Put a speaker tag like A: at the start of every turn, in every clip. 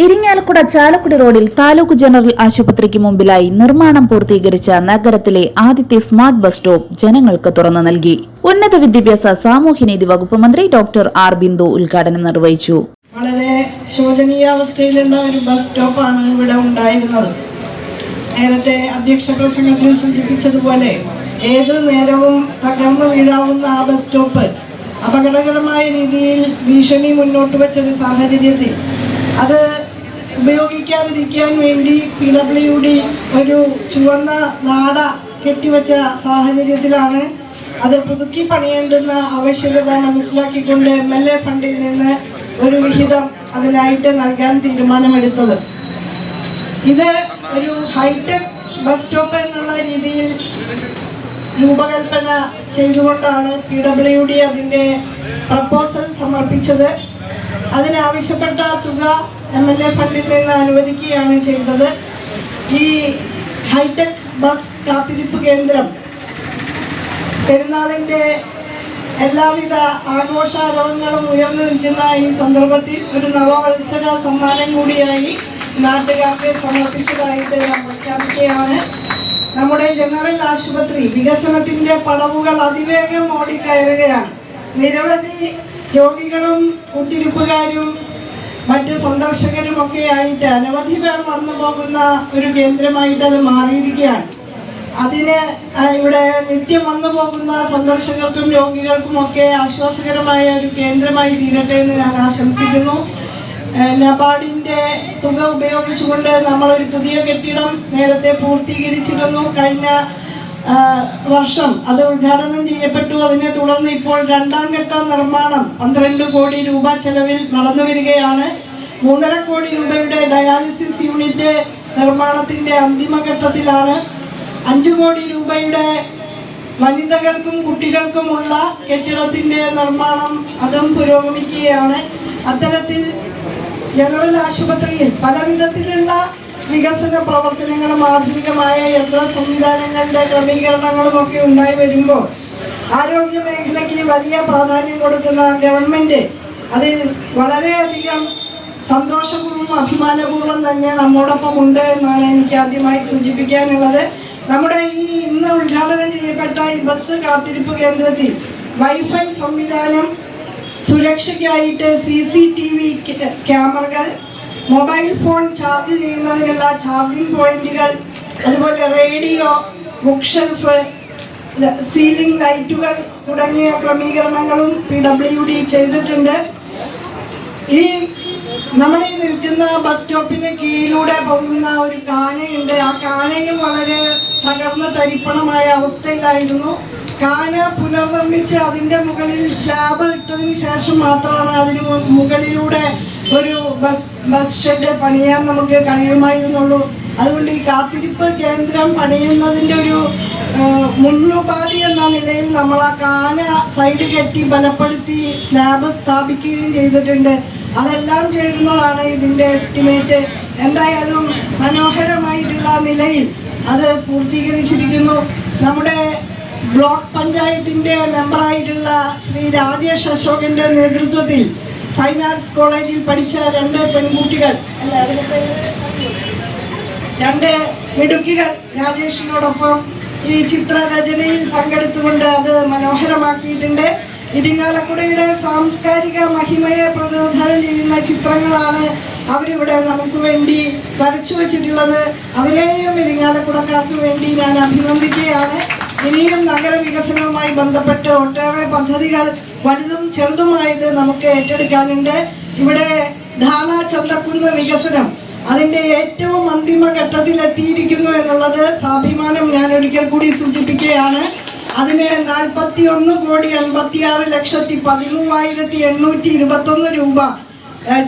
A: ഇരിങ്ങാലക്കുട ചാലക്കുടി റോഡിൽ താലൂക്ക് ജനറൽ ആശുപത്രിക്ക് മുമ്പിലായി നിർമ്മാണം പൂർത്തീകരിച്ച നഗരത്തിലെ ആദ്യത്തെ സ്മാർട്ട് ബസ് സ്റ്റോപ്പ് ജനങ്ങൾക്ക് തുറന്നു നൽകി. ഉന്നത വിദ്യാഭ്യാസ സാമൂഹ്യനീതി വകുപ്പ് മന്ത്രി ഡോക്ടർ ആർ ബിന്ദു ഉദ്ഘാടനം നിർവഹിച്ചു.
B: വളരെ ശോചനീയാവസ്ഥയിലുള്ള ഒരു ബസ് സ്റ്റോപ്പാണ് ഇവിടെ ഉണ്ടായിരുന്നത്. നേരത്തെ അധ്യക്ഷ പ്രസംഗത്തിൽ സൂചിപ്പിച്ചതുപോലെ ഏത് നേരവും തകർന്നു വീഴാവുന്ന ആ ബസ് സ്റ്റോപ്പ് അപകടകരമായ രീതിയിൽ ഭീഷണി മുന്നോട്ട് വെച്ചൊരു സാഹചര്യത്തിൽ അത് ഉപയോഗിക്കാതിരിക്കാൻ വേണ്ടി പി ഡബ്ല്യു ഡി ഒരു ചുവന്ന നാട കെട്ടിവെച്ച സാഹചര്യത്തിലാണ് അത് പുതുക്കി പണിയേണ്ടുന്ന ആവശ്യകത മനസ്സിലാക്കിക്കൊണ്ട് എം എൽ എ ഫണ്ടിൽ നിന്ന് ഒരു വിഹിതം അതിനായിട്ട് നൽകാൻ തീരുമാനമെടുത്തത്. ഇത് ഒരു ഹൈടെക് ബസ് സ്റ്റോപ്പ് എന്നുള്ള രീതിയിൽ രൂപകൽപ്പന ചെയ്തുകൊണ്ടാണ് പി ഡബ്ല്യു ഡി അതിന്റെ പ്രപ്പോസൽ സമർപ്പിച്ചത്. അതിനാവശ്യപ്പെട്ട തുക എം എൽ എ ഫണ്ടിൽ നിന്ന് അനുവദിക്കുകയാണ് ചെയ്തത്. ഈ ഹൈടെക് ബസ് കാത്തിരിപ്പ് കേന്ദ്രം പെരുന്നാളിന്റെ എല്ലാവിധ ആഘോഷാരവങ്ങളും ഉയർന്നു നിൽക്കുന്ന ഈ സന്ദർഭത്തിൽ ഒരു നവവത്സര സമ്മാനം കൂടിയായി നാട്ടുകാർക്ക് സമർപ്പിച്ചതായിട്ട് ഞാൻ പ്രഖ്യാപിക്കുകയാണ്. നമ്മുടെ ജനറൽ ആശുപത്രി വികസനത്തിന്റെ പടവുകൾ അതിവേഗം ഓടിക്കയറുകയാണ്. നിരവധി രോഗികളും കുത്തിരിപ്പുകാരും മറ്റ് സന്ദർശകരും ഒക്കെ ആയിട്ട് അനവധി പേർ വന്നു പോകുന്ന ഒരു കേന്ദ്രമായിട്ട് അത് മാറിയിരിക്കുകയാണ്. അതിന് ഇവിടെ നിത്യം വന്നു പോകുന്ന സന്ദർശകർക്കും രോഗികൾക്കും ഒക്കെ ആശ്വാസകരമായ ഒരു കേന്ദ്രമായി തീരട്ടെ എന്ന് ഞാൻ ആശംസിക്കുന്നു. നബാഡിന്റെ തുക ഉപയോഗിച്ചുകൊണ്ട് നമ്മളൊരു പുതിയ കെട്ടിടം നേരത്തെ പൂർത്തീകരിച്ചിരുന്നു. കഴിഞ്ഞ വർഷം അത് ഉദ്ഘാടനം ചെയ്യപ്പെട്ടു. അതിനെ തുടർന്ന് ഇപ്പോൾ രണ്ടാം ഘട്ട നിർമ്മാണം പന്ത്രണ്ട് കോടി രൂപ ചെലവിൽ നടന്നു വരികയാണ്. മൂന്നര കോടി രൂപയുടെ ഡയാലിസിസ് യൂണിറ്റ് നിർമ്മാണത്തിന്റെ അന്തിമഘട്ടത്തിലാണ് അഞ്ചു കോടി രൂപയുടെ വനിതകൾക്കും കുട്ടികൾക്കുമുള്ള കെട്ടിടത്തിന്റെ നിർമ്മാണം അതും പുരോഗമിക്കുകയാണ്. അത്തരത്തിൽ ജനറൽ ആശുപത്രിയിൽ പല വിധത്തിലുള്ള വികസന പ്രവർത്തനങ്ങളും ആധുനികമായ യന്ത്ര സംവിധാനങ്ങളുടെ ക്രമീകരണങ്ങളും ഒക്കെ ഉണ്ടായി വരുമ്പോൾ ആരോഗ്യ മേഖലയ്ക്ക് വലിയ പ്രാധാന്യം കൊടുക്കുന്ന ഗവൺമെന്റ് അതിൽ വളരെയധികം സന്തോഷപൂർവം അഭിമാനപൂർവം തന്നെ നമ്മോടൊപ്പം ഉണ്ട് എന്നാണ് എനിക്ക് ആദ്യമായി സൂചിപ്പിക്കാനുള്ളത്. നമ്മുടെ ഈ ഇന്ന് ഉദ്ഘാടനം ചെയ്യപ്പെട്ട ഈ ബസ് കാത്തിരിപ്പ് കേന്ദ്രത്തിൽ വൈഫൈ സംവിധാനം സുരക്ഷയ്ക്കായിട്ട് സി സി ടി വി ക്യാമറകൾ മൊബൈൽ ഫോൺ ചാർജ് ചെയ്യുന്നതിനുള്ള ചാർജിംഗ് പോയിന്റുകൾ അതുപോലെ റേഡിയോ ബുക്ക് ഷെൽഫ് സീലിംഗ് ലൈറ്റുകൾ തുടങ്ങിയ ക്രമീകരണങ്ങളും പി ഡബ്ല്യു ഡി ചെയ്തിട്ടുണ്ട്. ഈ നമ്മൾ ഈ നിൽക്കുന്ന ബസ് സ്റ്റോപ്പിന് കീഴിലൂടെ പോകുന്ന ഒരു കാനയുണ്ട്. ആ കാനയും വളരെ തകർന്ന തരിപ്പണമായ അവസ്ഥയിലായിരുന്നു. കാന പുനർനിർമ്മിച്ച് അതിന്റെ മുകളിൽ സ്ലാബ് ഇട്ടതിന് ശേഷം മാത്രമാണ് അതിന് മുകളിലൂടെ ഒരു ബസ് ബസ് ഷെഡ് പണിയാൻ നമുക്ക് കഴിയുമായിരുന്നുള്ളൂ. അതുകൊണ്ട് ഈ കാത്തിരിപ്പ് കേന്ദ്രം പണിയുന്നതിന്റെ ഒരു മുന്നുപാധി എന്ന നിലയിൽ നമ്മൾ ആ കാന സൈഡ് കെട്ടി ബലപ്പെടുത്തി സ്ലാബ് സ്ഥാപിക്കുകയും ചെയ്തിട്ടുണ്ട്. അതെല്ലാം ചേരുന്നതാണ് ഇതിന്റെ എസ്റ്റിമേറ്റ് എന്തായാലും മനോഹരമായിട്ടുള്ള നിലയിൽ അത് പൂർത്തീകരിച്ചിരിക്കുന്നു. നമ്മുടെ ബ്ലോക്ക് പഞ്ചായത്തിന്റെ മെമ്പറായിട്ടുള്ള ശ്രീ രാജേഷ് അശോകന്റെ നേതൃത്വത്തിൽ ഫൈൻ ആർട്സ് കോളേജിൽ പഠിച്ച രണ്ട് പെൺകുട്ടികൾ രണ്ട് മിടുക്കികൾ രാജേഷിനോടൊപ്പം ഈ ചിത്രരചനയിൽ പങ്കെടുത്തുകൊണ്ട് അത് മനോഹരമാക്കിയിട്ടുണ്ട്. ഇരിങ്ങാലക്കുടയുടെ സാംസ്കാരിക മഹിമയെ പ്രതിനിധാനം ചെയ്യുന്ന ചിത്രങ്ങളാണ് അവരിവിടെ നമുക്ക് വേണ്ടി വരച്ചു വച്ചിട്ടുള്ളത് അവരെയും ഇരിങ്ങാലക്കുടക്കാർക്ക് വേണ്ടി ഞാൻ അഭിനന്ദിക്കുകയാണ്. ഇനിയും നഗര വികസനവുമായി ബന്ധപ്പെട്ട് ഒട്ടേറെ പദ്ധതികൾ വലുതും ചെറുതുമായത് നമുക്ക് ഏറ്റെടുക്കാനുണ്ട്. ഇവിടെ ധാന ചന്തക്കുന്ന വികസനം അതിന്റെ ഏറ്റവും അന്തിമ ഘട്ടത്തിൽ എത്തിയിരിക്കുന്നു എന്നുള്ളത് സ്വാഭിമാനം ഞാൻ ഒരിക്കൽ കൂടി സൂചിപ്പിക്കുകയാണ്. അതിന് നാൽപ്പത്തി ഒന്ന് കോടി എൺപത്തി ആറ് ലക്ഷത്തി പതിമൂവായിരത്തി എണ്ണൂറ്റി ഇരുപത്തൊന്ന് രൂപ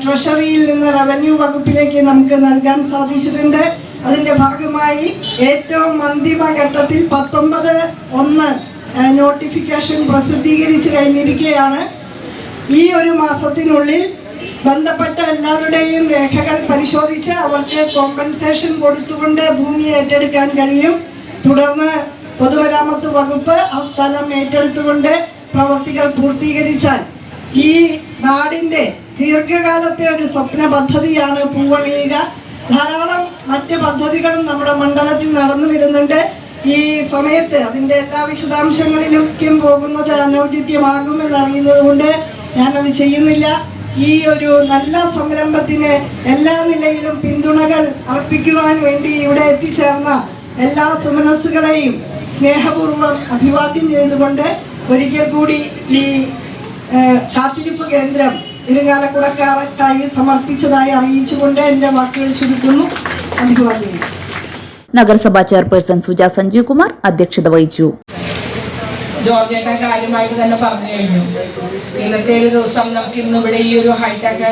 B: ട്രഷറിയിൽ നിന്ന് റവന്യൂ വകുപ്പിലേക്ക് നമുക്ക് നൽകാൻ സാധിച്ചിട്ടുണ്ട്. അതിന്റെ ഭാഗമായി ഏറ്റവും അന്തിമ ഘട്ടത്തിൽ പത്തൊമ്പത് ഒന്ന് നോട്ടിഫിക്കേഷൻ പ്രസിദ്ധീകരിച്ചു കഴിഞ്ഞിരിക്കുകയാണ്. ഈ ഒരു മാസത്തിനുള്ളിൽ ബന്ധപ്പെട്ട എല്ലാവരുടെയും രേഖകൾ പരിശോധിച്ച് അവർക്ക് കോമ്പൻസേഷൻ കൊടുത്തുകൊണ്ട് ഭൂമി ഏറ്റെടുക്കാൻ കഴിയും. തുടർന്ന് പൊതുമരാമത്ത് വകുപ്പ് ആ സ്ഥലം ഏറ്റെടുത്തുകൊണ്ട് പ്രവർത്തികൾ പൂർത്തീകരിച്ചാൽ ഈ നാടിന്റെ ദീർഘകാലത്തെ ഒരു സ്വപ്ന പദ്ധതിയാണ് പൂവണിയുക. ധാരാളം മറ്റ് പദ്ധതികളും നമ്മുടെ മണ്ഡലത്തിൽ നടന്നു വരുന്നുണ്ട്. ഈ സമയത്ത് അതിന്റെ എല്ലാ വിശദാംശങ്ങളിലേക്കും പോകുന്നത് അനൗചിത്യമാകുമെന്നറിയുന്നത് കൊണ്ട് ഞാനത് ചെയ്യുന്നില്ല. ഈ ഒരു നല്ല സംരംഭത്തിന് എല്ലാ നിലയിലും പിന്തുണകൾ അർപ്പിക്കുവാൻ വേണ്ടി ഇവിടെ എത്തിച്ചേർന്ന എല്ലാ സുമനസ്സുകളെയും സ്നേഹപൂർവം അഭിവാദ്യം ചെയ്തുകൊണ്ട് ഒരിക്കൽ കൂടി ഈ കാത്തിരിപ്പ് കേന്ദ്രം ഇരുങ്ങാലക്കുടക്കാർക്കായി സമർപ്പിച്ചതായി അറിയിച്ചുകൊണ്ട് എന്റെ വാക്കുകൾ ചുരുക്കുന്നു. അഭിവാദ്യം
A: നഗരസഭാ ചെയർപേഴ്സൺ സുജ സഞ്ജീവ് കുമാർ അധ്യക്ഷത വഹിച്ചു.
C: ജോർജേട്ടൻ കാര്യമായിട്ട് തന്നെ പറഞ്ഞു കഴിഞ്ഞു. ഇന്നത്തെ ഒരു ദിവസം നമുക്ക് ഇന്ന് ഇവിടെ ഈ ഒരു ഹൈടെക്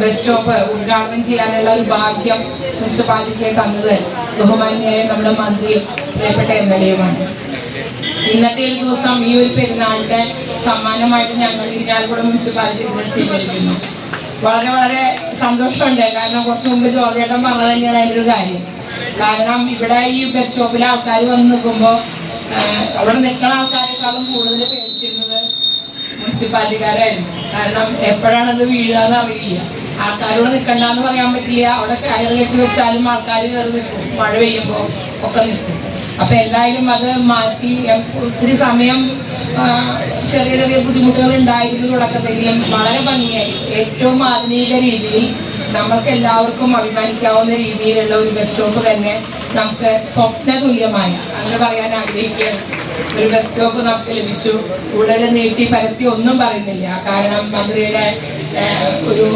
C: ബസ് സ്റ്റോപ്പ് ഉദ്ഘാടനം ചെയ്യാനുള്ള ഒരു ഭാഗ്യം മുനിസിപ്പാലിറ്റിക്ക് തന്നത് ബഹുമാന്യായ നമ്മുടെ മന്ത്രി പ്രിയപ്പെട്ട എം എൽ എയുമാണ്. ഇന്നത്തെ ഒരു ദിവസം ഈ ഒരു പെരുന്നാളിന്റെ സമ്മാനമായിട്ട് ഞങ്ങൾ ഇരിഞ്ഞാലക്കുട മുനിസിപ്പാലിറ്റി സ്വീകരിക്കുന്നു. വളരെ വളരെ സന്തോഷമുണ്ട്. കാരണം കുറച്ച് മുമ്പ് ജോർജേട്ടൻ പറഞ്ഞത് തന്നെയാണ് അതിന്റെ ഒരു കാര്യം. കാരണം ഇവിടെ ഈ ബസ് സ്റ്റോപ്പിലെ ആൾക്കാർ വന്ന് നിൽക്കുമ്പോൾ അവിടെ നിൽക്കുന്ന ആൾക്കാരെക്കാളും കൂടുതൽ പേടിച്ചിരുന്നത് മുനിസിപ്പാലിറ്റിക്കാരായിരുന്നു. കാരണം എപ്പോഴാണ് അത് വീഴുകയെന്ന് അറിയില്ല. ആൾക്കാരോട് നിൽക്കണ്ടെന്ന് പറയാൻ പറ്റില്ല. അവിടെ കയറി കെട്ടി വെച്ചാലും ആൾക്കാർ കയറി നിൽക്കും. മഴ പെയ്യുമ്പോൾ ഒക്കെ നിൽക്കും. അപ്പൊ എന്തായാലും അത് മാറ്റി ഒത്തിരി സമയം ചെറിയ ചെറിയ ബുദ്ധിമുട്ടുകൾ ഉണ്ടായിരുന്നു തുടക്കത്തെങ്കിലും വളരെ ഭംഗിയായി. ഏറ്റവും ആധുനിക രീതിയിൽ നമ്മൾക്ക് എല്ലാവർക്കും അഭിമാനിക്കാവുന്ന രീതിയിലുള്ള ഒരു ബസ് സ്റ്റോപ്പ് തന്നെ നമുക്ക് സ്വപ്ന തുല്യമായ അങ്ങനെ പറയാൻ ആഗ്രഹിക്കുകയാണ്. ഒരു ബസ് സ്റ്റോപ്പ് നമുക്ക് ലഭിച്ചു. കൂടുതൽ നീട്ടി പരത്തി ഒന്നും പറയുന്നില്ല. കാരണം മന്ത്രിയുടെ ഒരു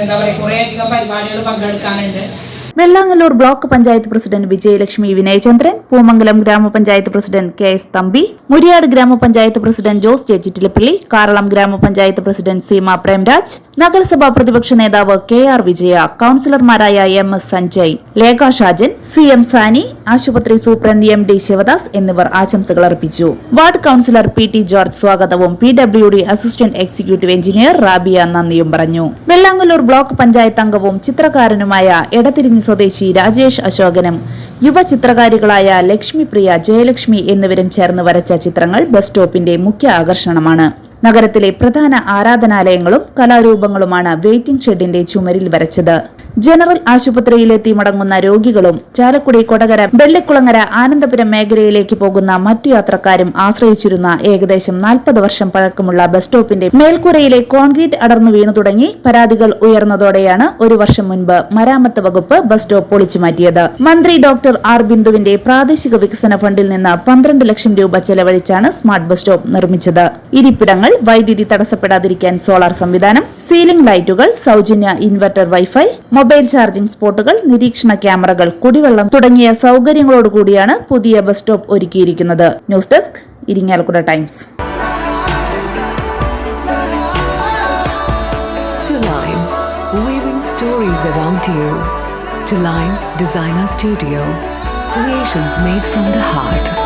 C: എന്താ പറയുക കുറേയധികം പരിപാടികൾ പങ്കെടുക്കാനുണ്ട്.
A: വെള്ളാങ്ങല്ലൂർ ബ്ലോക്ക് പഞ്ചായത്ത് പ്രസിഡന്റ് വിജയലക്ഷ്മി വിനയചന്ദ്രൻ പൂമംഗലം ഗ്രാമപഞ്ചായത്ത് president K S Thampi Muriyad ഗ്രാമപഞ്ചായത്ത് പ്രസിഡന്റ് ജോസ് ചേച്ചിറ്റിലപ്പള്ളി കാറളം ഗ്രാമപഞ്ചായത്ത് പ്രസിഡന്റ് സീമ പ്രേംരാജ് നഗരസഭാ പ്രതിപക്ഷ നേതാവ് K R Vijaya കൌൺസിലർമാരായ M S Sanjay Lekha Shajan C M Sani ആശുപത്രി സൂപ്രണ്ട് എം ഡി ശിവദാസ് എന്നിവർ ആശംസകൾ അർപ്പിച്ചു. Ward councillor P T George സ്വാഗതവും P W D assistant executive engineer Rabiya നന്ദിയും പറഞ്ഞു. വെള്ളാങ്ങല്ലൂർ ബ്ലോക്ക് പഞ്ചായത്ത് അംഗവും ചിത്രകാരനുമായ എടതിരിഞ്ഞി സ്വദേശി രാജേഷ് അശോകനും യുവ ചിത്രകാരികളായ ലക്ഷ്മിപ്രിയ ജയലക്ഷ്മി എന്നിവരും ചേർന്ന് വരച്ച ചിത്രങ്ങൾ ബസ് സ്റ്റോപ്പിന്റെ മുഖ്യ ആകർഷണമാണ്. നഗരത്തിലെ പ്രധാന ആരാധനാലയങ്ങളും കലാരൂപങ്ങളുമാണ് വെയിറ്റിംഗ് ഷെഡിന്റെ ചുമരിൽ വരച്ചത്. ജനറൽ ആശുപത്രിയിലെത്തി മടങ്ങുന്ന രോഗികളും ചാലക്കുടി കൊടകര വെള്ളിക്കുളങ്ങര ആനന്ദപുരം മേഖലയിലേക്ക് പോകുന്ന മറ്റു യാത്രക്കാരും ആശ്രയിച്ചിരുന്ന ഏകദേശം നാൽപ്പത് വർഷം പഴക്കമുള്ള ബസ് സ്റ്റോപ്പിന്റെ മേൽക്കൂരയിലെ കോൺക്രീറ്റ് അടർന്നു വീണു തുടങ്ങി പരാതികൾ ഉയർന്നതോടെയാണ് ഒരു വർഷം മുൻപ് മരാമത്ത് വകുപ്പ് ബസ് സ്റ്റോപ്പ് പൊളിച്ചു മാറ്റിയത്. മന്ത്രി ഡോക്ടർ ആർ ബിന്ദുവിന്റെ പ്രാദേശിക വികസന ഫണ്ടിൽ നിന്ന് പന്ത്രണ്ട് ലക്ഷം രൂപ ചെലവഴിച്ചാണ് സ്മാർട്ട് ബസ് സ്റ്റോപ്പ് നിർമ്മിച്ചത്. ഇരിപ്പിടങ്ങൾ വൈദ്യുതി തടസ്സപ്പെടാതിരിക്കാൻ സോളാർ സംവിധാനം സീലിംഗ് ലൈറ്റുകൾ സൗജന്യ ഇൻവെർട്ടർ വൈഫൈ മൊബൈൽ ചാർജിംഗ് സ്പോട്ടുകൾ നിരീക്ഷണ ക്യാമറകൾ കുടിവെള്ളം തുടങ്ങിയ സൗകര്യങ്ങളോടുകൂടിയാണ് പുതിയ ബസ് സ്റ്റോപ്പ് ഒരുക്കിയിരിക്കുന്നത്. News desk Irinjalakuda times.
D: Designer Studio, creations made from the heart.